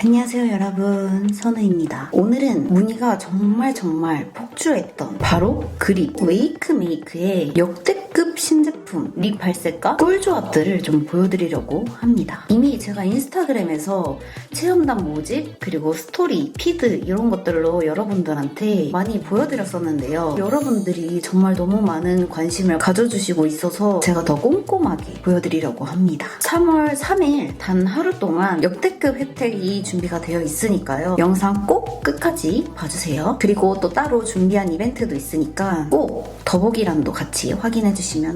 안녕하세요 여러분. 선우입니다. 오늘은 무늬가 정말 정말 폭주했던 바로 그립 웨이크 메이크의 역대급 신제품 립 발색과 꿀 조합들을 좀 보여드리려고 합니다 이미 제가 인스타그램에서 체험단 모집 그리고 스토리, 피드 이런 것들로 여러분들한테 많이 보여드렸었는데요 여러분들이 정말 너무 많은 관심을 가져주시고 있어서 제가 더 꼼꼼하게 보여드리려고 합니다 3월 3일 단 하루 동안 역대급 혜택이 준비가 되어 있으니까요. 영상 꼭 끝까지 봐주세요. 그리고 또 따로 준비한 이벤트도 있으니까 꼭 더보기란도 같이 확인해 주시면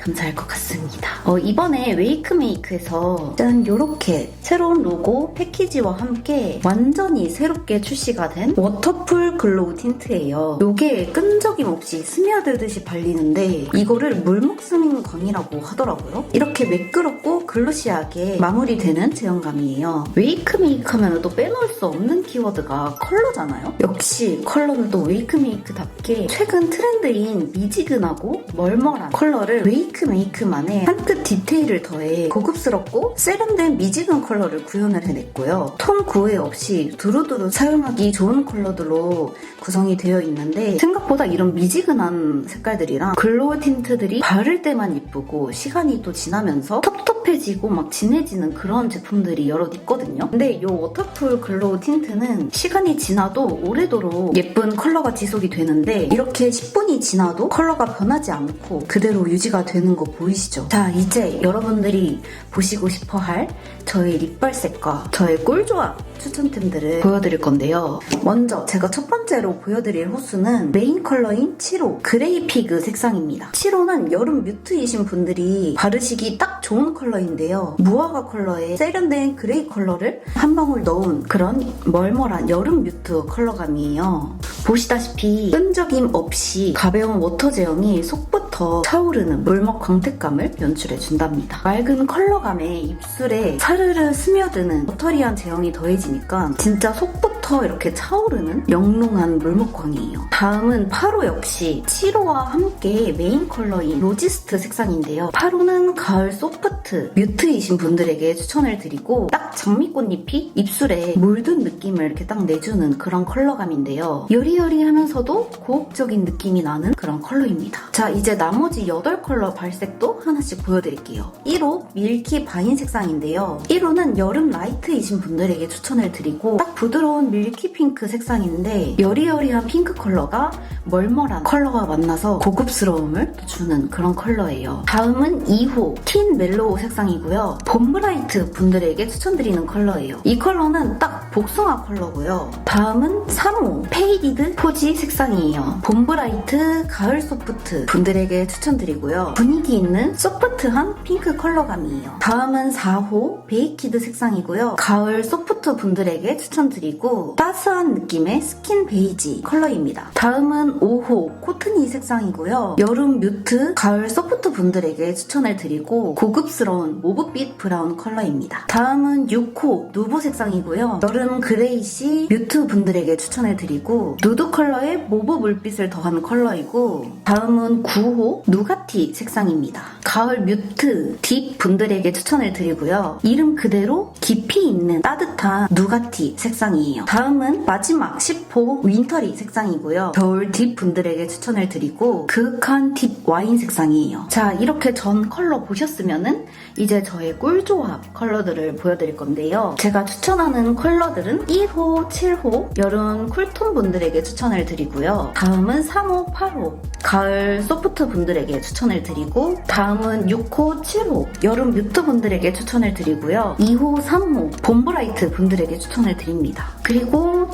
감사할 것 같습니다. 어, 이번에 웨이크메이크에서 짠 요렇게 새로운 로고 패키지와 함께 완전히 새롭게 출시가 된 워터풀 글로우 틴트예요. 요게 끈적임 없이 스며들듯이 발리는데 이거를 물먹스민 광이라고 하더라고요. 이렇게 매끄럽고 글로시하게 마무리되는 제형감이에요. 웨이크메이크 하면 또 빼놓을 수 없는 키워드가 컬러잖아요. 역시 컬러는 또 웨이크메이크답게 최근 트렌드인 미지근하고 멀멀한 컬러를 웨이크 메이크만의 한 끗 디테일을 더해 고급스럽고 세련된 미지근 컬러를 구현을 해냈고요. 톤 구애 없이 두루두루 사용하기 좋은 컬러들로 구성이 되어 있는데 생각보다 이런 미지근한 색깔들이랑 글로우 틴트들이 바를 때만 이쁘고 시간이 또 지나면서 텁텁 해지고 막 진해지는 그런 제품들이 여럿 있거든요. 근데 이 워터풀 글로우 틴트는 시간이 지나도 오래도록 예쁜 컬러가 지속이 되는데 이렇게 10분이 지나도 컬러가 변하지 않고 그대로 유지가 되는 거 보이시죠? 자 이제 여러분들이 보시고 싶어 할 저의 립 발색과 저의 꿀조합 추천템들을 보여드릴 건데요. 먼저 제가 첫 번째로 보여드릴 호수는 메인 컬러인 7호 그레이 피그 색상입니다. 7호는 여름 뮤트이신 분들이 바르시기 딱 좋은 컬러인데요. 무화과 컬러에 세련된 그레이 컬러를 한 방울 넣은 그런 멀멀한 여름 뮤트 컬러감이에요. 보시다시피 끈적임 없이 가벼운 워터 제형이 속부 터 차오르는 물먹 광택감을 연출해 준답니다. 맑은 컬러감에 입술에 사르르 스며드는 버터리한 제형이 더해지니까 진짜 속 부터 이렇게 차오르는 영롱한 물먹광이에요. 다음은 8호 역시 7호와 함께 메인 컬러인 로지스트 색상인데요. 8호는 가을 소프트 뮤트이신 분들에게 추천을 드리고 딱 장미꽃잎이 입술에 물든 느낌을 이렇게 딱 내주는 그런 컬러감인데요. 여리여리하면서도 고혹적인 느낌이 나는 그런 컬러입니다. 자 이제 나머지 8컬러 발색도 하나씩 보여드릴게요. 1호 밀키 바인 색상인데요. 1호는 여름 라이트이신 분들에게 추천을 드리고 딱 부드러운 밀키 핑크 색상인데 여리여리한 핑크 컬러가 멀멀한 컬러와 만나서 고급스러움을 주는 그런 컬러예요. 다음은 2호 틴 멜로우 색상이고요. 봄브라이트 분들에게 추천드리는 컬러예요. 이 컬러는 딱 복숭아 컬러고요. 다음은 3호 페이디드 포지 색상이에요. 봄브라이트 가을 소프트 분들에게 추천드리고요. 분위기 있는 소프트한 핑크 컬러감이에요. 다음은 4호 베이키드 색상이고요. 가을 소프트 분들에게 추천드리고 따스한 느낌의 스킨 베이지 컬러입니다. 다음은 5호 코트니 색상이고요. 여름 뮤트, 가을 소프트 분들에게 추천을 드리고 고급스러운 모브빛 브라운 컬러입니다. 다음은 6호 누보 색상이고요. 여름 그레이시 뮤트 분들에게 추천을 드리고 누드 컬러에 모브 물빛을 더한 컬러이고 다음은 9호 누가티 색상입니다. 가을 뮤트 딥 분들에게 추천을 드리고요. 이름 그대로 깊이 있는 따뜻한 누가티 색상이에요. 다음은 마지막 10호 윈터리 색상이고요. 겨울 딥 분들에게 추천을 드리고 그윽한 딥 와인 색상이에요. 자 이렇게 전 컬러 보셨으면은 이제 저의 꿀조합 컬러들을 보여드릴 건데요. 제가 추천하는 컬러들은 1호, 7호 여름 쿨톤 분들에게 추천을 드리고요. 다음은 3호, 8호 가을 소프트 분들에게 추천을 드리고 다음은 6호, 7호 여름 뮤트 분들에게 추천을 드리고요. 2호, 3호 봄브라이트 분들에게 추천을 드립니다. 그리고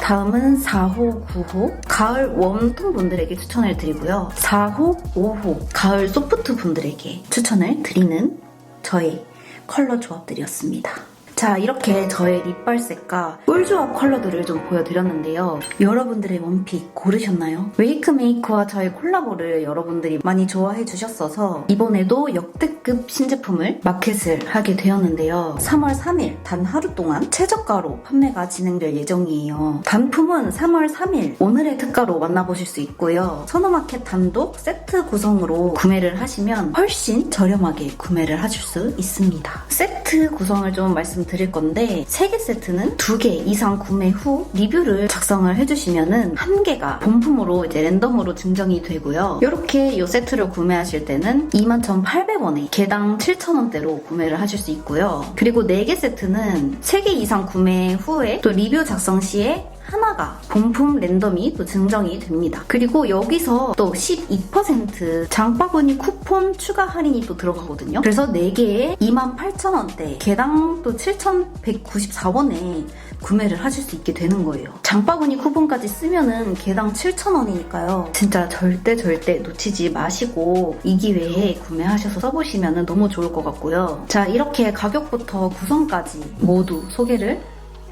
다음은 4호, 9호 가을 웜톤 분들에게 추천을 드리고요. 4호, 5호 가을 소프트 분들에게 추천을 드리는 저의 컬러 조합들이었습니다. 자 이렇게 저의 립발색과 꿀조합 컬러들을 좀 보여드렸는데요. 여러분들의 원픽 고르셨나요? 웨이크메이크와 저의 콜라보를 여러분들이 많이 좋아해 주셨어서 이번에도 역대급 신제품을 마켓을 하게 되었는데요. 3월 3일 단 하루 동안 최저가로 판매가 진행될 예정이에요. 단품은 3월 3일 오늘의 특가로 만나보실 수 있고요. 선호마켓 단독 세트 구성으로 구매를 하시면 훨씬 저렴하게 구매를 하실 수 있습니다. 세트 구성을 좀 말씀드리면 드릴 건데 3개 세트는 2개 이상 구매 후 리뷰를 작성을 해주시면은 한 개가 본품으로 이제 랜덤으로 증정이 되고요. 이렇게 이 세트를 구매하실 때는 21,800원에 개당 7,000원대로 구매를 하실 수 있고요. 그리고 4개 세트는 3개 이상 구매 후에 또 리뷰 작성 시에 하나가 본품 랜덤이 또 증정이 됩니다. 그리고 여기서 또 12% 장바구니 쿠폰 추가 할인이 또 들어가거든요. 그래서 4개에 28,000원대, 개당 또 7,194원에 구매를 하실 수 있게 되는 거예요. 장바구니 쿠폰까지 쓰면은 개당 7,000원이니까요. 진짜 절대 절대 놓치지 마시고 이 기회에 구매하셔서 써보시면 너무 좋을 것 같고요. 자, 이렇게 가격부터 구성까지 모두 소개를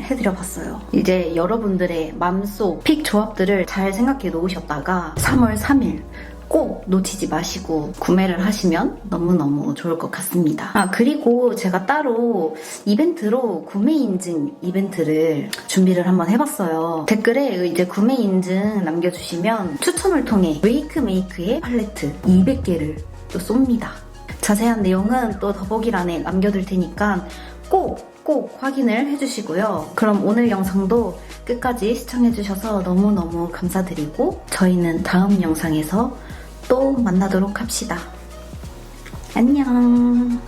해드려봤어요. 이제 여러분들의 맘속 픽 조합들을 잘 생각해 놓으셨다가 3월 3일 꼭 놓치지 마시고 구매를 하시면 너무너무 좋을 것 같습니다. 아, 그리고 제가 따로 이벤트로 구매 인증 이벤트를 준비를 한번 해봤어요. 댓글에 이제 구매 인증 남겨주시면 추첨을 통해 웨이크 메이크의 팔레트 200개를 또 쏩니다. 자세한 내용은 또 더보기란에 남겨둘 테니까 꼭 꼭 확인을 해주시고요. 그럼 오늘 영상도 끝까지 시청해주셔서 너무너무 감사드리고 저희는 다음 영상에서 또 만나도록 합시다. 안녕.